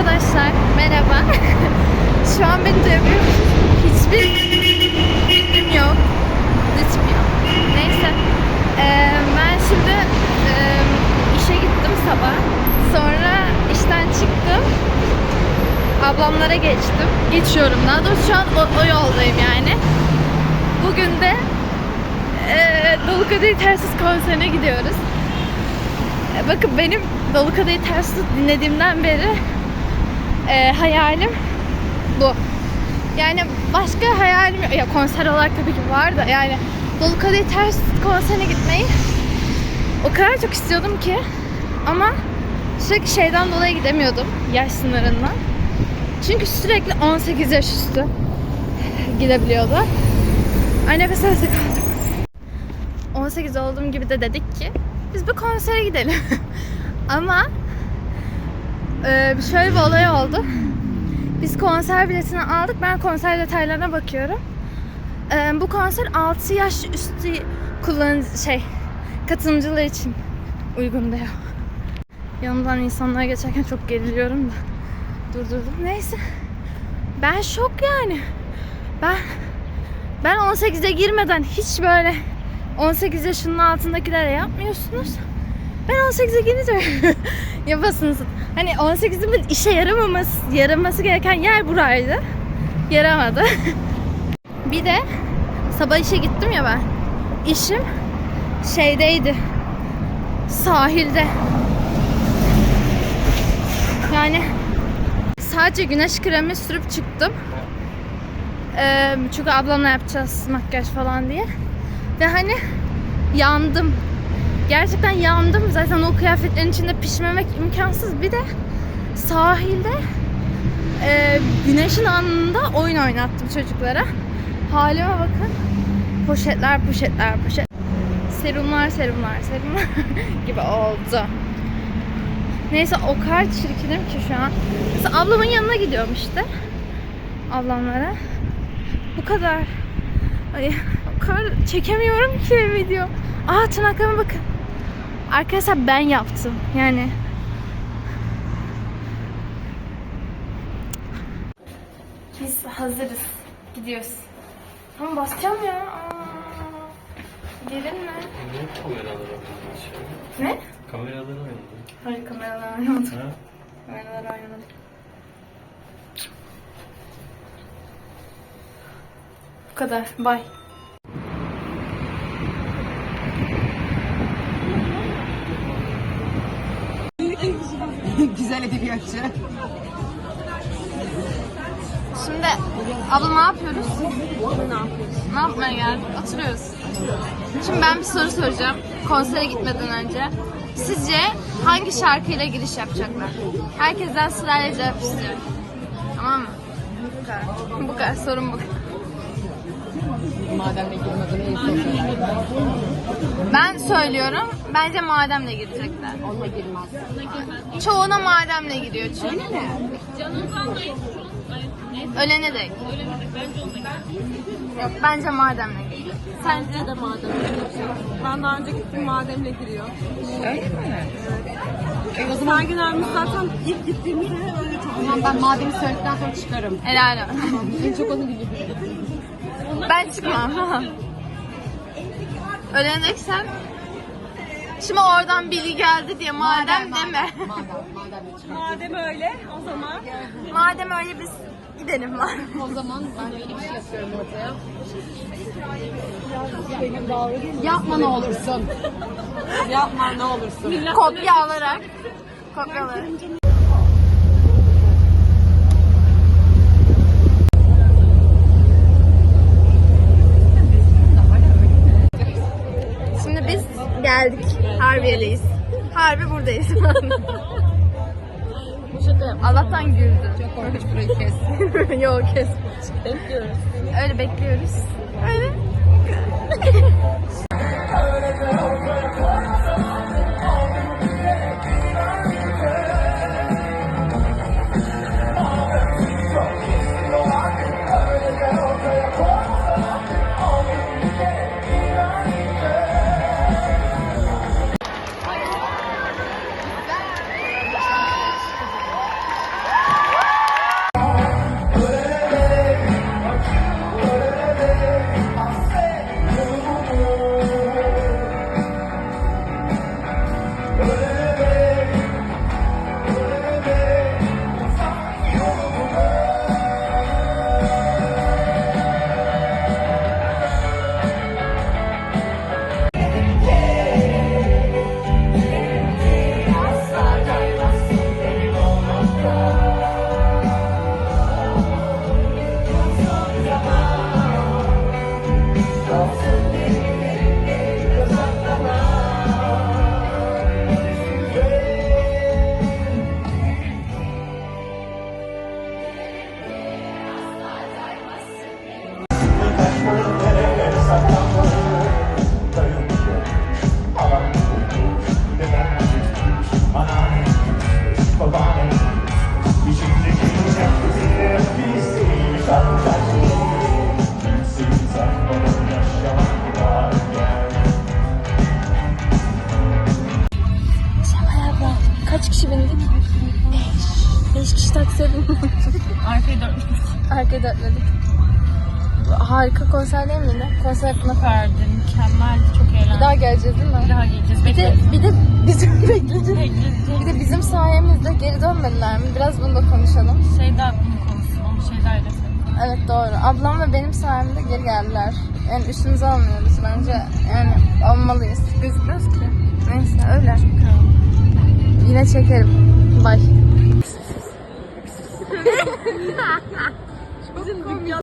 Arkadaşlar merhaba. Şu an beni duyabiliyor musunuz? Hiçbir fikrim yok. Hiçbir. Neyse. Ee, ben şimdi e, işe gittim sabah. Sonra işten çıktım. Ablamlara geçtim. Geçiyorum daha doğrusu şu an o, o yoldayım yani. Bugün de e, Dolu Kadehi Tersiz konserine gidiyoruz. E, Bakın benim Dolu Kadehi Ters Tut dinlediğimden beri e, hayalim bu. Yani başka hayalim. Ya konser olarak tabii ki var da yani Dolu Kadehi Ters konserine gitmeyi o kadar çok istiyordum ki ama sürekli şeyden dolayı gidemiyordum yaş sınırından. Çünkü sürekli 18 yaş üstü gidebiliyordu. Ay nefes nefese kaldım. 18 olduğum gibi de dedik ki biz bir konsere gidelim. Ama e, şöyle bir olay oldu. Biz konser biletini aldık. Ben konser detaylarına bakıyorum. E, bu konser 6 yaş üstü kullan şey katılımcılar için uygun diyor. Yanımdan insanlar geçerken çok geriliyorum da durdurdum. Neyse. Ben şok yani. Ben ben 18'e girmeden hiç böyle 18 yaşının altındakilere yapmıyorsunuz. Ben 18'e girince yapasınız. Hani 18'in bir işe yaramaması, yaraması gereken yer buraydı. Yaramadı. bir de sabah işe gittim ya ben. İşim şeydeydi. Sahilde. Yani sadece güneş kremi sürüp çıktım. Ee, çünkü ablamla yapacağız makyaj falan diye. Ve hani yandım. Gerçekten yandım. Zaten o kıyafetlerin içinde pişmemek imkansız. Bir de sahilde e, güneşin anında oyun oynattım çocuklara. Halime bakın. Poşetler, poşetler, poşet. Serumlar, serumlar, serumlar gibi oldu. Neyse o kadar çirkinim ki şu an. Mesela ablamın yanına gidiyorum işte. Ablamlara. Bu kadar. Ay, o kadar çekemiyorum ki video. Aa tırnaklarıma bakın. Arkadaşlar ben yaptım. Yani biz hazırız. Gidiyoruz. Ama basacağım ya. Aa, Gerilme. Niye kameralar oynadın? Ne? Kameralar oynadın. Hayır kameralar oynamadım. Ha? Kameralar oynamadım. Bu kadar. Bye. Güzel edebiyatçı. Şimdi abla ne yapıyoruz? Ne yapıyoruz? Ne yapmaya geldik? Oturuyoruz. Şimdi ben bir soru soracağım. Konsere gitmeden önce. Sizce hangi şarkıyla giriş yapacaklar? Herkesten sırayla cevap istiyorum. Tamam mı? Bu kadar. Bu kadar. Sorun bu. Madem de girmedin iyi Ben söylüyorum. Bence mademle girecekler. Onunla girmez. Çoğuna mademle giriyor çünkü. Ölene dek. Yok bence mademle giriyor. Sence de madem. Ben daha önce gittim mademle giriyor. Öyle mi? E o zaman gün abimiz zaten ilk gittiğimde öyle çok O zaman ben mademi söyledikten sonra çıkarım. Helal olsun. En çok onu biliyorum. Ben çıkmam. Ölene dek sen. Şimdi oradan bilgi geldi diye madem, deme. Madem, madem. Madem öyle o zaman Madem öyle biz gidelim var. O zaman ben öyle bir şey yapıyorum ortaya. Yapma ne olursun. yapma ne olursun. Kopya alarak. Kopya alarak. Buradayız. Allah'tan güldü. Çok korkunç burayı kes. Yok kes. Bekliyoruz. Öyle bekliyoruz. Öyle. Bindik. Arkaya dönmüş. Arkaya dörtledik. Harika konser değil miydi? Konser hakkında Süperdi, mükemmeldi, çok Bir eğlendik. daha geleceğiz değil mi? Bir daha geleceğiz. Bir de, bir de bizim bekleyeceğiz. Bekleyeceğiz. Bir de bizim sayemizde geri dönmediler mi? Biraz bunu da konuşalım. Şeyda bunu konuşsun, onu Şeyda ile. Evet doğru. Ablam ve benim sayemde geri geldiler. Yani üstümüze almıyoruz bence. Yani almalıyız. Gözükmüyoruz ki. Neyse öyle. Yine çekerim. Bye. Çok komik.